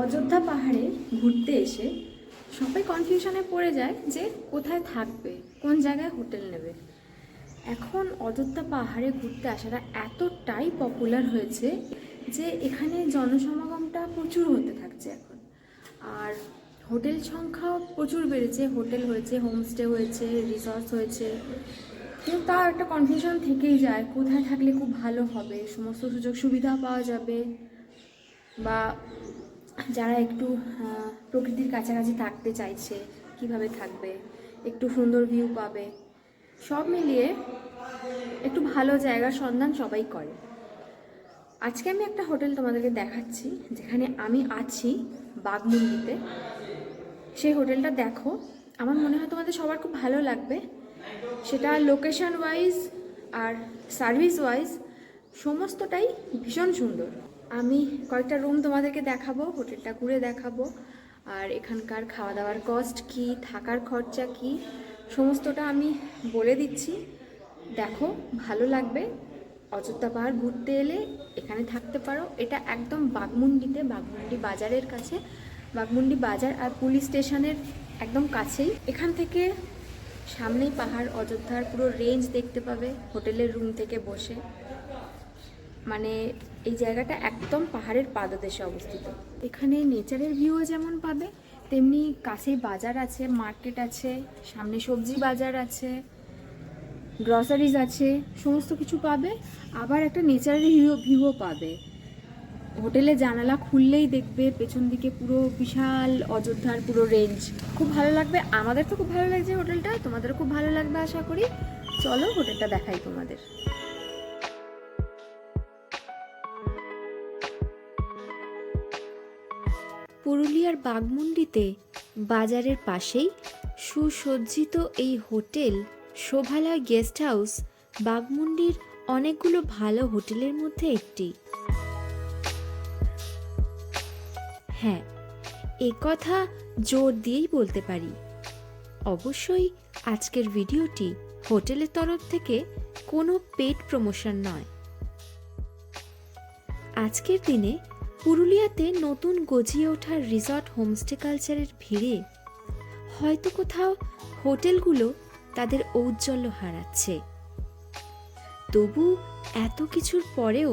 অযোধ্যা পাহাড়ে ঘুরতে এসে সবাই কনফিউশনে পড়ে যায় যে কোথায় থাকবে, কোন জায়গায় হোটেল নেবে। এখন অযোধ্যা পাহাড়ে ঘুরতে আসাটা এতটাই পপুলার হয়েছে যে এখানে জনসমাগমটা প্রচুর হতে থাকছে এখন। আর হোটেল সংখ্যাও প্রচুর বেড়েছে হোটেল হয়েছে হোমস্টে হয়েছে রিসর্টস হয়েছে। কিন্তু তাও একটা কনফিউশন থেকেই যায়, কোথায় থাকলে খুব ভালো হবে, সমস্ত সুযোগ সুবিধা পাওয়া যাবে। বা যারা একটু প্রকৃতির কাছাকাছি থাকতে চাইছে, কীভাবে থাকবে, একটু সুন্দর ভিউ পাবে, সব মিলিয়ে একটু ভালো জায়গার সন্ধান সবাই করে। আজকে আমি একটা হোটেল তোমাদেরকে দেখাচ্ছি, যেখানে আমি আছি বাগমুন্ডিতে। সেই হোটেলটা দেখো, আমার মনে হয় তোমাদের সবার খুব ভালো লাগবে। সেটা লোকেশন ওয়াইজ আর সার্ভিস ওয়াইজ সমস্তটাই ভীষণ সুন্দর। আমি কয়েকটা রুম তোমাদেরকে দেখাবো, হোটেলটা ঘুরে দেখাবো। আর এখানকার খাওয়া দাওয়ার কস্ট কি, থাকার খরচা কি, সমস্তটা আমি বলে দিচ্ছি। দেখো, ভালো লাগবে। অযোধ্যা পাহাড় ঘুরতে এলে এখানে থাকতে পারো। এটা একদম বাগমুন্ডিতে বাগমুন্ডি বাজারের কাছে। বাগমুন্ডি বাজার আর পুলিশ স্টেশনের একদম কাছেই। এখান থেকে সামনেই পাহাড়, অযোধ্যার পুরো রেঞ্জ দেখতে পাবে, হোটেলের রুম থেকে বসে। মানে এই জায়গাটা একদম পাহাড়ের পাদদেশে অবস্থিত। এখানে নেচারের ভিউও যেমন পাবে, তেমনি কাছেই বাজার আছে মার্কেট আছে, সামনে সবজি বাজার আছে গ্রসারিজ আছে, সমস্ত কিছু পাবে। আবার একটা নেচারের ভিউ ভিউও পাবে। হোটেলে জানালা খুললেই দেখবে পেছন দিকে পুরো বিশাল অযোধ্যার পুরো রেঞ্জ খুব ভালো লাগবে। আমাদের তো খুব ভালো লাগছে হোটেলটা, তোমাদেরও খুব ভালো লাগবে আশা করি। চলো হোটেলটা দেখাই তোমাদের। পুরুলিয়ার বাগমুন্ডিতে বাজারের পাশেই সুসজ্জিত এই হোটেল শোভালয় গেস্ট হাউস, বাগমুন্ডির অনেকগুলো ভালো হোটেলের মধ্যে একটি। হ্যাঁ এ কথা জোর দিয়েই বলতে পারি। অবশ্যই আজকের ভিডিওটি হোটেলের তরফ থেকে কোনো পেড প্রমোশন নয়। আজকের দিনে পুরুলিয়াতে নতুন গজিয়ে ওঠা রিসর্ট হোমস্টে কালচারের ভিড়ে হয়তো কোথাও হোটেলগুলো তাদের ঔজ্জ্বল্য হারাচ্ছে। তবু এত কিছুর পরেও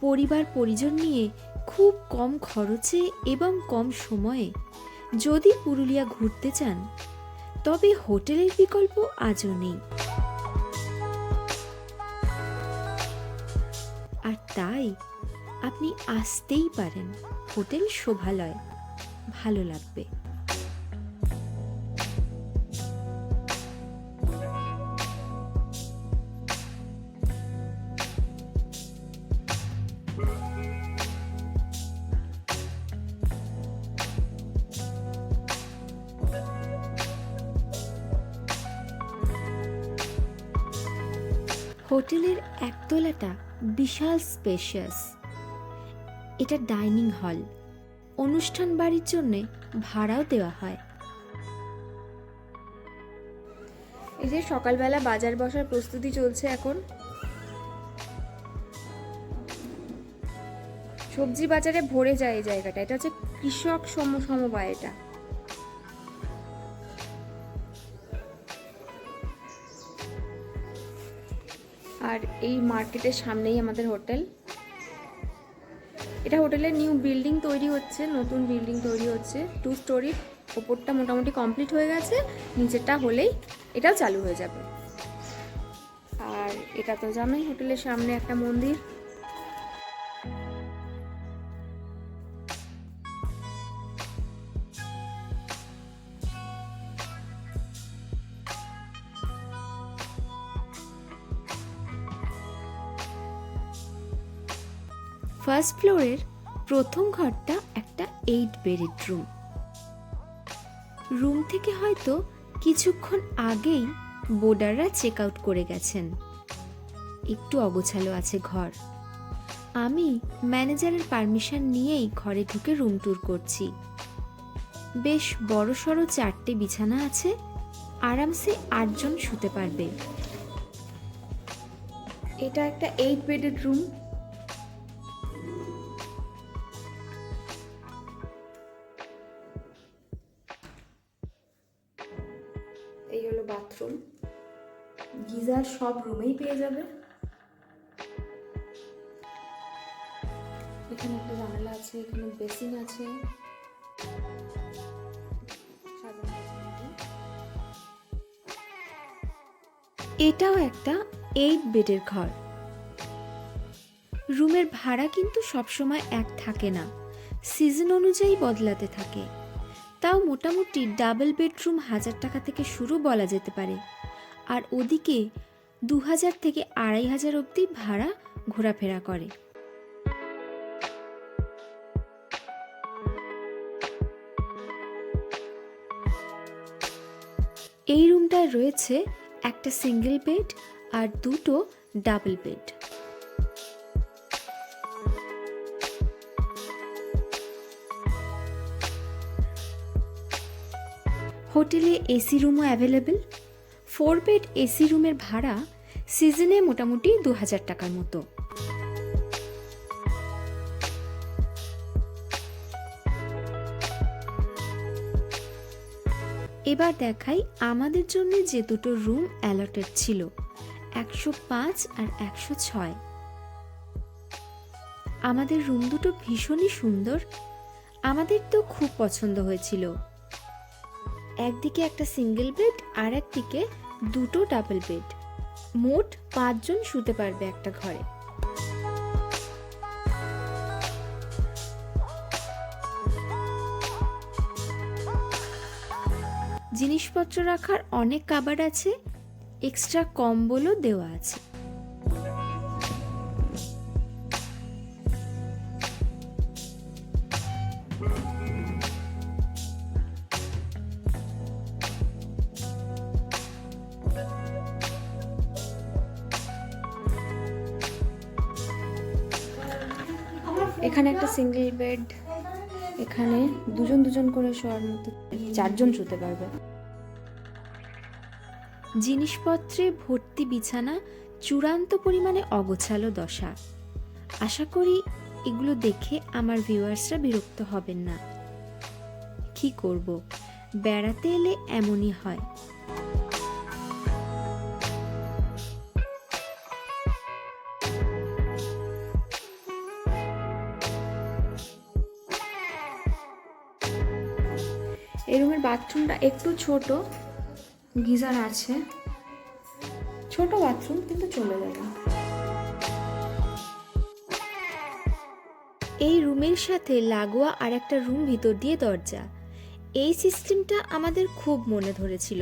পরিবার পরিজন নিয়ে খুব কম খরচে এবং কম সময়ে যদি পুরুলিয়া ঘুরতে চান, তবে হোটেলের বিকল্প আজও নেই। আর তাই আপনি আসতেই পারেন। হোটেল শোভালয়। ভালো লাগবে। হোটেলের একতলাটা বিশাল স্পেশিয়াস এটা ডাইনিং হল। অনুষ্ঠান বাড়ির জন্য ভাড়াও দেওয়া হয়। এই যে সকালবেলা বাজার বসার প্রস্তুতি চলছে এখন। সবজি বাজারে ভরে যায় এই জায়গাটা। এটা হচ্ছে কৃষক সম সমবায় এটা। আর এই মার্কেটের সামনেই আমাদের হোটেল। এটা হোটেলের নিউ বিল্ডিং তৈরি হচ্ছে, নতুন বিল্ডিং তৈরি হচ্ছে। টু স্টোরি ওপরটা মোটামুটি কমপ্লিট হয়ে গেছে, নিচেরটা হলেই এটাও চালু হয়ে যাবে। আর এটা তো জানোই, হোটেলের সামনে একটা মন্দির। ফার্স্ট ফ্লোরের প্রথম ঘরটা একটা এইট বেডেড রুম। রুম থেকে হয়তো কিছুক্ষণ আগেই বোর্ডাররা চেক আউট করে গেছেন। একটু অগোছালো আছে ঘর। আমি ম্যানেজারের পারমিশন নিয়েই ঘরে ঢুকে রুম ট্যুর করছি। বেশ বড় সড়ো চারটে বিছানা আছে, আরামসে আটজন শুতে পারবে। এটা একটা এইট বেডেড রুম সব রুমেই পেয়ে যাবে। এখানে একটা জানালা আছে, এখানে বেসিন আছে। এটাও একটা এইট বেডের ঘর। রুমের ভাড়া কিন্তু সবসময় এক থাকে না। সিজন অনুযায়ী বদলাতে থাকে। তাও মোটামুটি ডাবল বেডরুম হাজার টাকা থেকে শুরু বলা যেতে পারে। আর ওদিকে দু হাজার থেকে আড়াই হাজার অবধি ভাড়া ঘোরাফেরা করে। এই রুমটায় রয়েছে একটা সিঙ্গেল বেড আর দুটো ডাবল বেড হোটেলে এসি রুমও অ্যাভেলেবেল ফোর বেড এসি রুমের ভাড়া সিজনে মোটামুটি দু হাজার টাকার মতো। এবার দেখাই আমাদের জন্য যে দুটো রুম অ্যালটেড ছিল, একশো পাঁচ আর একশো ছয়। আমাদের রুম দুটো ভীষণই সুন্দর। আমাদের তো খুব পছন্দ হয়েছিল। একদিকে একটা সিঙ্গেল বেড আর একদিকে দুটো ডাবল বেড মোট পাঁচজন শুতে পারবে একটা ঘরে। জিনিসপত্র রাখার অনেক কাবার আছে, এক্সট্রা কম্বলও দেওয়া আছে। এখানে একটা সিঙ্গেল বেড এখানে দুজন দুজন করে শোয়ার মতো, চারজন শুতে পারবে। জিনিসপত্রে ভর্তি বিছানা চূড়ান্ত পরিমাণে অগোছালো দশা। আশা করি এগুলো দেখে আমার ভিউয়ার্সরা বিরক্ত হবেন না। কি করব? বেড়াতে এলে এমনই হয়। এই রুমের বাথরুমটা একটু ছোট, গিজার আছে। ছোট বাথরুম, কিন্তু চলে যাবে। এই রুমের সাথে লাগোয়া আর একটা রুম ভিতর দিয়ে দরজা। এই সিস্টেমটা আমাদের খুব মনে ধরেছিল।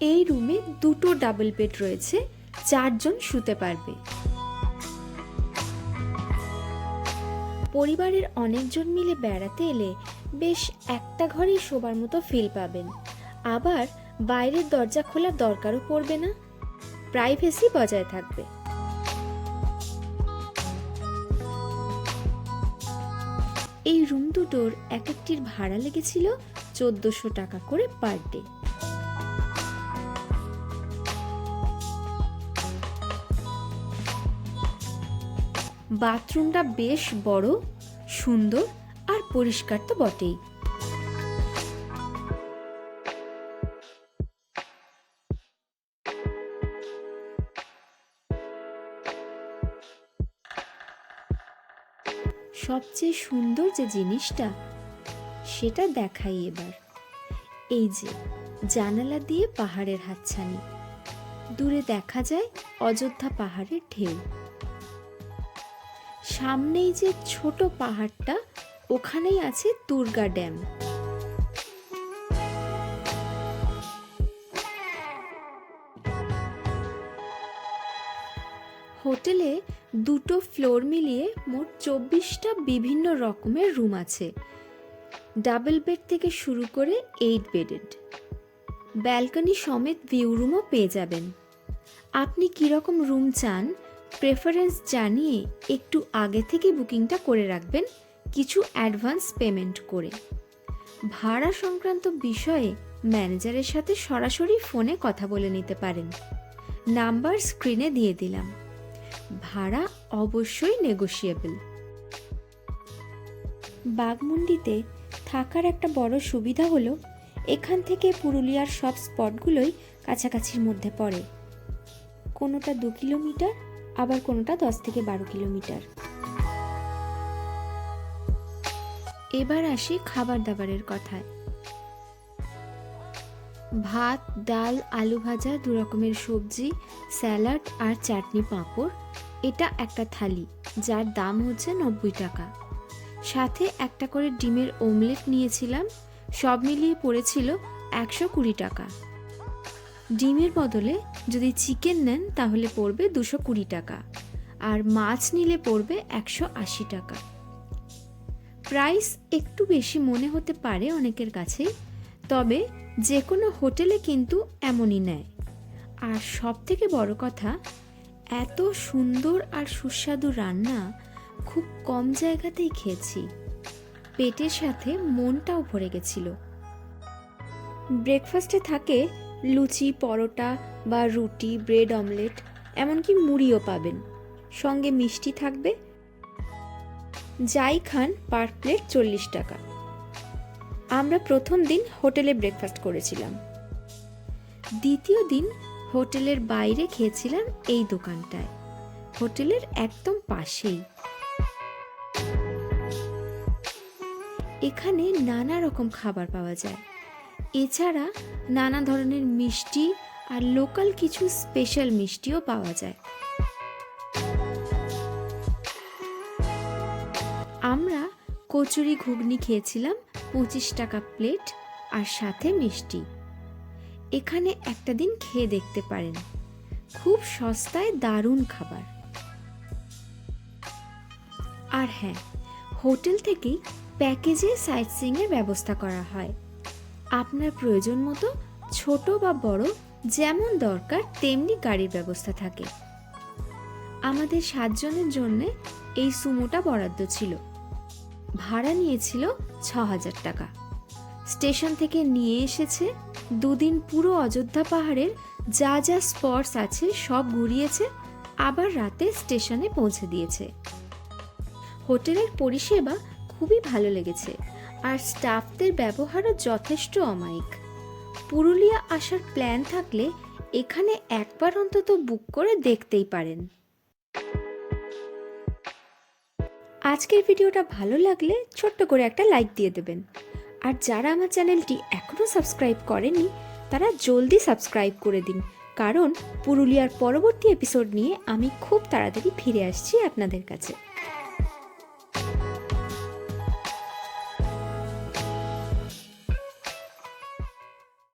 এই রুমে দুটো ডাবল বেড রয়েছে, চারজন শুতে পারবে। পরিবারের অনেকজন মিলে বেড়াতে এলে বেশ একটা ঘরেই শোবার মতো ফিল পাবেন। আবার বাইরের দরজা খোলার দরকারও পড়বে না। প্রাইভেসি বজায় থাকবে। এই রুম দুটোর এক একটির ভাড়া লেগেছিল চোদ্দশো টাকা করে পার ডে বাথরুমটা বেশ বড়, সুন্দর আর পরিষ্কার তো বটেই। সবচেয়ে সুন্দর যে জিনিসটা, সেটা দেখাই এবার। এই যে, জানালা দিয়ে পাহাড়ের হাতছানি। দূরে দেখা যায় অযোধ্যা পাহাড়ের ঢেউ। সামনেই যে ছোট পাহাড়টা ওখানেই আছে দুর্গা ড্যাম। হোটেলে দুটো ফ্লোর মিলিয়ে মোট চব্বিশটা বিভিন্ন রকমের রুম আছে। ডাবল বেড থেকে শুরু করে এইট বেডেড। ব্যালকনি সমেত ভিউ রুমও পেয়ে যাবেন। আপনি কীরকম রুম চান, প্রেফারেন্স জানিয়ে একটু আগে থেকে বুকিংটা করে রাখবেন। কিছু অ্যাডভান্স পেমেন্ট করে। ভাড়া সংক্রান্ত বিষয়ে ম্যানেজারের সাথে সরাসরি ফোনে কথা বলে নিতে পারেন। নাম্বার স্ক্রিনে দিয়ে দিলাম। ভাড়া অবশ্যই নেগোশিয়েবল বাগমুন্ডিতে থাকার একটা বড় সুবিধা হলো, এখান থেকে পুরুলিয়ার সব স্পটগুলোই কাছাকাছির মধ্যে পড়ে। কোনোটা দু কিলোমিটার, আবার কোনোটা দশ থেকে বারো কিলোমিটার। এবার আসি খাবার দাবারের কথায়। ভাত, ডাল আলু ভাজা দু রকমের সবজি, স্যালাড আর চাটনি পাঁপড়, এটা একটা থালি, যার দাম হচ্ছে নব্বই টাকা। সাথে একটা করে ডিমের ওমলেট নিয়েছিলাম, সব মিলিয়ে পড়েছিল একশো কুড়ি টাকা। ডিমের বদলে যদি চিকেন নেন, তাহলে পড়বে দুশো কুড়ি টাকা, আর মাছ নিলে পড়বে একশো আশি টাকা। প্রাইস একটু বেশি মনে হতে পারে অনেকের কাছে, তবে যে কোনো হোটেলে কিন্তু এমনই নেয়। আর সব থেকে বড় কথা, এত সুন্দর আর সুস্বাদু রান্না খুব কম জায়গাতেই খেয়েছি। পেটের সাথে মনটাও ভরে গেছিল। ব্রেকফাস্টে থাকে লুচি, পরোটা বা রুটি, ব্রেড, অমলেট, এমনকি মুড়িও পাবেন। সঙ্গে মিষ্টি থাকবে যাই খান পার প্লেট চল্লিশ টাকা। আমরা প্রথম দিন হোটেলে ব্রেকফাস্ট করেছিলাম। দ্বিতীয় দিন হোটেলের বাইরে খেয়েছিলাম এই দোকানটায়। হোটেলের একদম পাশেই। এখানে নানা রকম খাবার পাওয়া যায়। এছাড়া নানা ধরনের মিষ্টি আর লোকাল কিছু স্পেশাল মিষ্টিও পাওয়া যায়। কচুরি ঘুগনি খেয়েছিলাম, পঁচিশ টাকা প্লেট আর সাথে মিষ্টি। এখানে একটা দিন খেয়ে দেখতে পারেন। খুব সস্তায় দারুণ খাবার। আর হ্যাঁ হোটেল থেকেই প্যাকেজে সাইট সিংয়ের ব্যবস্থা করা হয়। আপনার প্রয়োজন মতো ছোট বা বড় যেমন দরকার তেমনি গাড়ির ব্যবস্থা থাকে। আমাদের সাতজনের জন্যে এই সুমোটা বরাদ্দ ছিল। ভাড়া নিয়েছিল ছ হাজার টাকা। স্টেশন থেকে নিয়ে এসেছে দুদিন পুরো অযোধ্যা পাহাড়ের যা যা স্পটস আছে সব ঘুরিয়েছে আবার রাতে স্টেশনে পৌঁছে দিয়েছে। হোটেলের পরিষেবা খুবই ভালো লেগেছে আর স্টাফদের ব্যবহারও যথেষ্ট অমায়িক। পুরুলিয়া আসার প্ল্যান থাকলে এখানে একবার অন্তত বুক করে দেখতেই পারেন। আজকের ভিডিওটা ভালো লাগলে ছোট্ট করে একটা লাইক দিয়ে দেবেন। আর যারা আমার চ্যানেলটি এখনও সাবস্ক্রাইব করেনি তারা জলদি সাবস্ক্রাইব করে দিন। কারণ পুরুলিয়ার পরবর্তী এপিসোড নিয়ে আমি খুব তাড়াতাড়ি ফিরে আসছি আপনাদের কাছে।